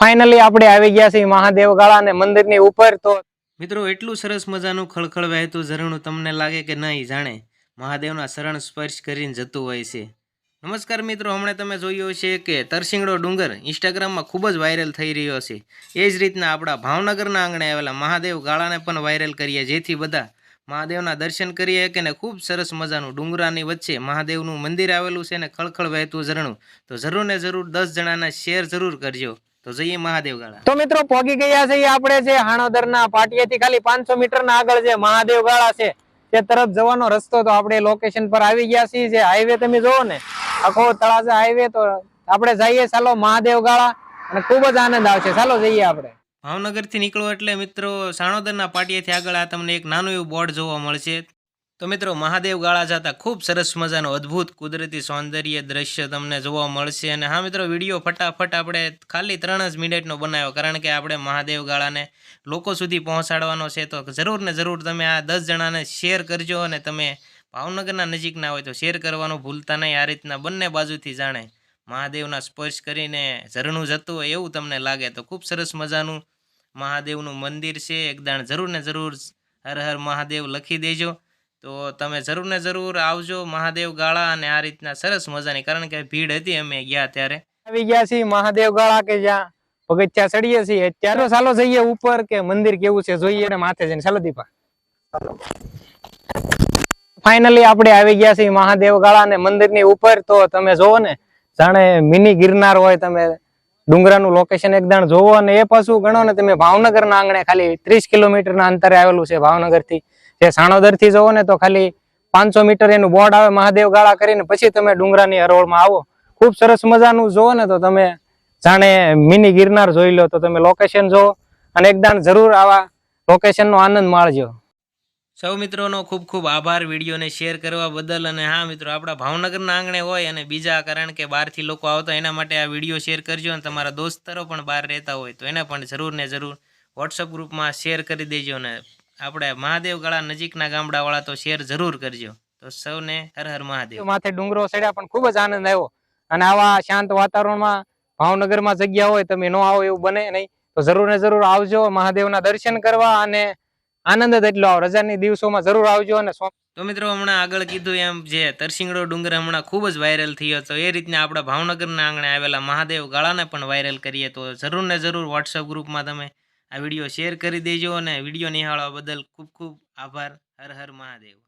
Finally આપણે આવી ગયા છીએ મહાદેવ ગાળા અને મંદિરની ઉપર તો મિત્રો, એટલું સરસ મજાનું ખળખળ વહેતું ઝરણું તમને લાગે કે નહીં જાણે? મહાદેવના શરણ સ્પર્શ કરીને જતું હોય છે. નમસ્કાર મિત્રો, હમણાં તમે જોયું છે કે તરસિંગડો ડુંગર ઇન્સ્ટાગ્રામમાં ખૂબ જ વાયરલ થઈ રહ્યો છે. એ જ રીતના આપણા ભાવનગરના આંગણે આવેલા મહાદેવ ગાળાને પણ વાયરલ કરીએ, જેથી બધા મહાદેવના દર્શન કરીએ કે ને ખૂબ સરસ મજાનું ડુંગરાની વચ્ચે મહાદેવનું મંદિર આવેલું છે ને ખળખળ વહેતું ઝરણું. તો જરૂર ને જરૂર દસ જણાના શેર જરૂર કરજો. તો જઈએ મહાદેવ ગાળા તો મિત્રો પોગી ગયા છે આપણે જે હાણોદરના પાટિયાથી ખાલી પાંચસો મીટર ના આગળ છે મહાદેવ ગાળા છે તે તરફ જવાનો રસ્તો તો આપણે લોકેશન પર આવી ગયા છીએ. જે હાઈવે તમે જોવો ને આખો તળાજા હાઈવે તો આપણે જઈએ ચાલો મહાદેવ ગાળા અને ખૂબ જ આનંદ આવશે. ચાલો જઈએ આપણે. ભાવનગરથી નીકળો એટલે મિત્રો સાણોદર ના પાટિયા થી આગળ આ તમને એક નાનું એવું બોર્ડ જોવા મળશે. તો મિત્રો, મહાદેવ ગાળા જતા ખૂબ સરસ મજાનું અદ્ભુત કુદરતી સૌંદર્ય દ્રશ્ય તમને જોવા મળશે. અને હા મિત્રો, વીડિયો ફટાફટ આપણે ખાલી ત્રણ જ મિનિટનો બનાવ્યો, કારણ કે આપણે મહાદેવ ગાળાને લોકો સુધી પહોંચાડવાનો છે. તો જરૂર ને જરૂર તમે આ દસ જણાને શેર કરજો અને તમે ભાવનગરના નજીકના હોય તો શેર કરવાનું ભૂલતા નહીં. આ રીતના બંને બાજુથી જાણે મહાદેવના સ્પર્શ કરીને ઝરણું જતું હોય એવું તમને લાગે. તો ખૂબ સરસ મજાનું મહાદેવનું મંદિર છે. એકદાણ જરૂર ને જરૂર હર હર મહાદેવ લખી દેજો. તો તમે જરૂર ને જરૂર આવજો મહાદેવ ગાળા અને આ રીતના સરસ મજાની, કારણ કે ભીડ હતી અમે ગયા ત્યારે. આવી ગયા છીએ મહાદેવ ગાળા કે જ્યાં પગથિયા ચડીએ છીએ. અત્યારે ચાલો જઈએ ઉપર કે મંદિર કેવું છે જોઈએ અને માથે જઈને. ચાલો દીપા. ફાઇનલી આપણે આવી ગયા છીએ મહાદેવ ગાળા અને મંદિરની ઉપર. તો તમે જોવો ને, જાણે મિની ગિરનાર હોય તમે ડુંગરાનું લોકેશન એકદમ જોવો અને એ પાછું ગણો ને તમે ભાવનગરના આંગણે ખાલી ત્રીસ કિલોમીટરના અંતરે આવેલું છે ભાવનગરથી. જે સાણોદરથી જવો ને તો ખાલી પાંચસો મીટર એનું બોર્ડ આવે, મહાદેવ ગાળા કરીને પછી તમે ડુંગરાની હરોળમાં આવો. ખૂબ સરસ મજાનું જોવો ને તો તમે જાણે મિની ગિરનાર જોઈ લો તો તમે લોકેશન જોવો અને એકદમ જરૂર આવા લોકેશનનો આનંદ માણજો. સૌ મિત્રોનો ખૂબ ખૂબ આભાર વિડીયોને શેર કરવા બદલ અને હા મિત્રો, આપણા ભાવનગરના આંગણે હોય અને બીજા, કારણ કે બહારથી લોકો આવતા એના માટે આ વીડિયો શેર કરજો અને તમારા દોસ્તરો પણ બહાર રહેતા હોય તો એને પણ જરૂર ને જરૂર વોટ્સઅપ ગ્રુપમાં શેર કરી દેજો ને આપણે મહાદેવ ગાળા નજીકના ગામડાવાળા તો શેર જરૂર કરજો. તો સૌને હર હર મહાદેવ. માથે ડુંગરો ચડ્યા પણ ખૂબ જ આનંદ આવ્યો. અને આવા શાંત વાતાવરણમાં ભાવનગરમાં જગ્યા હોય તમે ન આવો એવું બને નહીં. તો જરૂર ને જરૂર આવજો મહાદેવના દર્શન કરવા અને આનંદ જ એટલો આવો. રજાની દિવસોમાં જરૂર આવજો અને તો મિત્રો હમણાં આગળ કીધું એમ જે તરસિંગડો ડુંગર હમણાં ખૂબ જ વાયરલ થયો તો એ રીતના આપણા ભાવનગરના આંગણે આવેલા મહાદેવ ગાળાને પણ વાયરલ કરીએ તો જરૂર ને જરૂર વોટ્સઅપ ગ્રુપમાં તમે આ વીડિયો શેર કરી દેજો અને વીડિયો નિહાળવા બદલ ખૂબ ખૂબ આભાર. હર હર મહાદેવ.